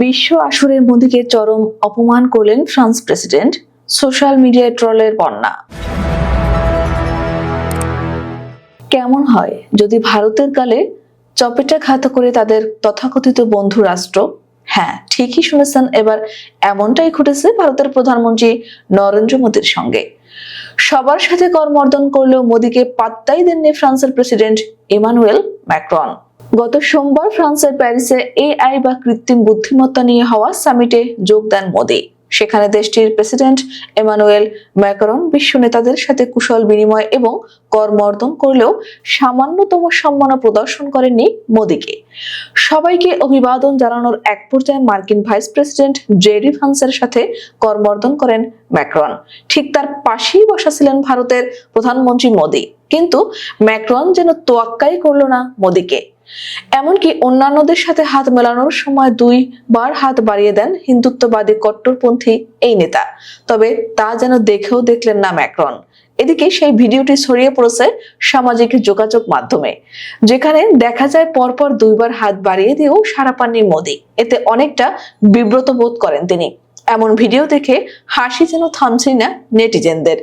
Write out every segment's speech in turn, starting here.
বিশ্ব আসরের মোদীকে চরম অপমান করলেন ফ্রান্স প্রেসিডেন্ট। সোশ্যাল মিডিয়ায় ট্রলের বন্যা। কেমন হয় যদি ভারতের গালে চপেটাঘাত করে তাদের তথাকথিত বন্ধু রাষ্ট্র? হ্যাঁ ঠিকই শুনেছেন, এবার এমনটাই ঘটেছে ভারতের প্রধানমন্ত্রী নরেন্দ্র মোদীর সঙ্গে। সবার সাথে করমর্দন করলেও মোদীকে পাত্তাই দেননি ফ্রান্সের প্রেসিডেন্ট ইমানুয়েল ম্যাক্রন। গত সোমবার ফ্রান্সের প্যারিসে এআই বা কৃত্রিম বুদ্ধিমত্তা নিয়ে হওয়া সামিটে যোগ দেন মোদী। সেখানে দেশটির প্রেসিডেন্ট এমানুয়েল ম্যাকরন বিশ্ব নেতাদের সাথে কুশল বিনিময় এবং করমর্দন করলেও সামান্যতম সম্মান প্রদর্শন করেননি মোদীকে। সবাইকে অভিবাদন জানানোর এক পর্যায়ে মার্কিন ভাইস প্রেসিডেন্ট জেডি ভান্সের সাথে করমর্দন করেন ম্যাক্রন। ঠিক তার পাশেই বসা ছিলেন ভারতের প্রধানমন্ত্রী মোদী। কিন্তু ম্যাক্রন যেন তোয়াক্কাই করল না মোদীকে। এমনকি অন্যান্যদের সাথে হাত মেলানোর সময় দুইবার হাত বাড়িয়ে দেন হিন্দুত্ববাদী কট্টরপন্থী এই নেতা। তবে তা যেন দেখেও দেখলেন না ম্যাক্রন। এদিকে সেই ভিডিওটি ছড়িয়ে পড়েছে সামাজিক যোগাযোগ মাধ্যমে। যেখানে দেখা যায় পরপর দুইবার হাত বাড়িয়ে দিয়েও সারা পাননি মোদী। এতে অনেকটা বিব্রত বোধ করেন তিনি। এমন ভিডিও দেখে হাসি যেন থামছেই না নেটিজেনদের।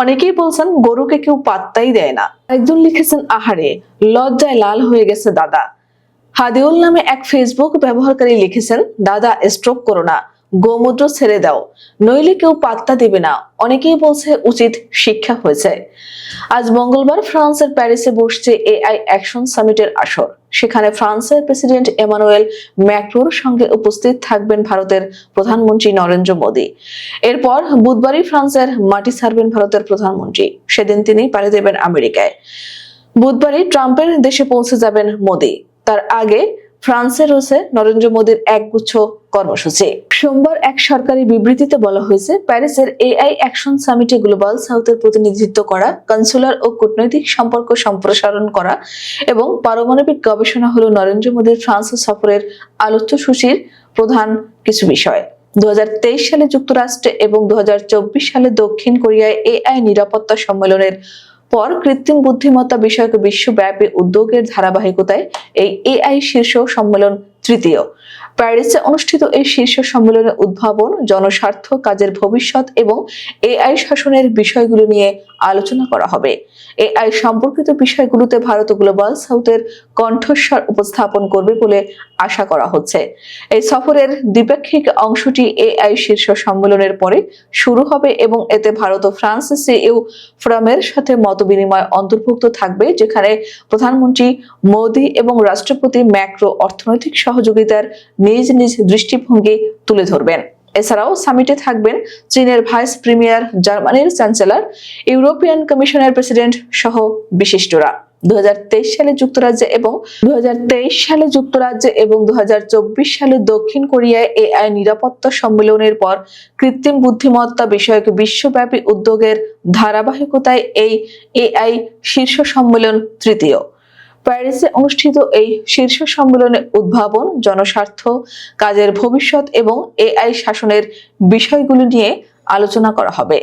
অনেকেই বলছেন, গরুকে কেউ পাত্তাই দেয় না। একজন লিখেছেন, আহারে, লজ্জায় লাল হয়ে গেছে দাদা। হাদিউল নামে এক ফেসবুক ব্যবহারকারী লিখেছেন, দাদা স্ট্রোক করো না। গোমূত্র ছেড়ে দাও। নইলে কেউ পাত্তা দেবে না। অনেকেই বলছে উচিত শিক্ষা হয়েছে। আজ মঙ্গলবার ফ্রান্সের প্যারিসে বসছে এআই অ্যাকশন সামিটের আসর। সেখানে ফ্রান্সের প্রেসিডেন্ট এমানুয়েল ম্যাক্রোর সঙ্গে উপস্থিত থাকবেন ভারতের প্রধানমন্ত্রী নরেন্দ্র মোদী। এরপর বুধবারই ফ্রান্সের মাটি ছাড়বেন ভারতের প্রধানমন্ত্রী। সেদিন তিনি পাড়ি দেবেন আমেরিকায়। বুধবারই ট্রাম্পের দেশে পৌঁছে যাবেন মোদী। তার আগে ফ্রান্সে রয়েছে নরেন্দ্র মোদীর একগুচ্ছ কর্মসূচি। সোমবার এক সরকারি বিবৃতিতে বলা হয়েছে, প্যারিসের এআই অ্যাকশন সামিটে গ্লোবাল সাউথের প্রতিনিধিত্ব করা, কনসুলার ও কূটনৈতিক সম্পর্ক সম্প্রসারণ করা এবং পারমাণবিক গবেষণা হলো নরেন্দ্র মোদীর ফ্রান্স সফরের আলোচ্য সূচির প্রধান কিছু বিষয়। দু হাজার তেইশ সালে যুক্তরাষ্ট্রে এবং দু হাজার চব্বিশ সালে দক্ষিণ কোরিয়ায় এআই নিরাপত্তা সম্মেলনের পর কৃত্রিম বুদ্ধিমত্তা বিষয়ক বিশ্বব্যাপী উদ্যোগের ধারাবাহিকতায় এই এআই শীর্ষ সম্মেলন তৃতীয়। প্যারিসে অনুষ্ঠিত এই শীর্ষ সম্মেলনের উদ্ভাবন, জনস্বার্থ, কাজের ভবিষ্যৎ এবং এআই শাসনের বিষয়গুলো নিয়ে আলোচনা করা হবে। এআই সম্পর্কিত বিষয়গুলোতে ভারত গ্লোবাল সাউথের কণ্ঠস্বর উপস্থাপন করবে বলে আশা করা হচ্ছে। এই সফরের দ্বিপাক্ষিক অংশটি এআই শীর্ষ সম্মেলনের পরে শুরু হবে এবং এতে ভারত ও ফ্রান্স সিইউ ফোরামের সাথে মত বিনিময় অন্তর্ভুক্ত থাকবে, যেখানে প্রধানমন্ত্রী মোদী এবং রাষ্ট্রপতি ম্যাক্রো অর্থনৈতিক সহযোগিতার নিজ নিজ দৃষ্টিভঙ্গি তুলে ধরবেন। এছাড়াও সামিটে থাকবেন চীনের ভাইস প্রিমিয়ার জার্মানির চ্যান্সেলর, ইউরোপিয়ান কমিশনের প্রেসিডেন্ট সহ বিশিষ্টরা। দুহাজার তেইশ সালে যুক্তরাজ্যে এবং দুহাজার তেইশ সালে যুক্তরাজ্যে এবং দুহাজার চব্বিশ সালে দক্ষিণ কোরিয়ায় এআই নিরাপত্তা সম্মেলনের পর কৃত্রিম বুদ্ধিমত্তা বিষয়ক বিশ্বব্যাপী উদ্যোগের ধারাবাহিকতায় এই এআই শীর্ষ সম্মেলন তৃতীয়। প্যারিসে অনুষ্ঠিত এই শীর্ষ সম্মেলনে উদ্ভাবন, জনস্বার্থ, কাজের ভবিষ্যৎ এবং এআই শাসনের বিষয়গুলো নিয়ে আলোচনা করা হবে।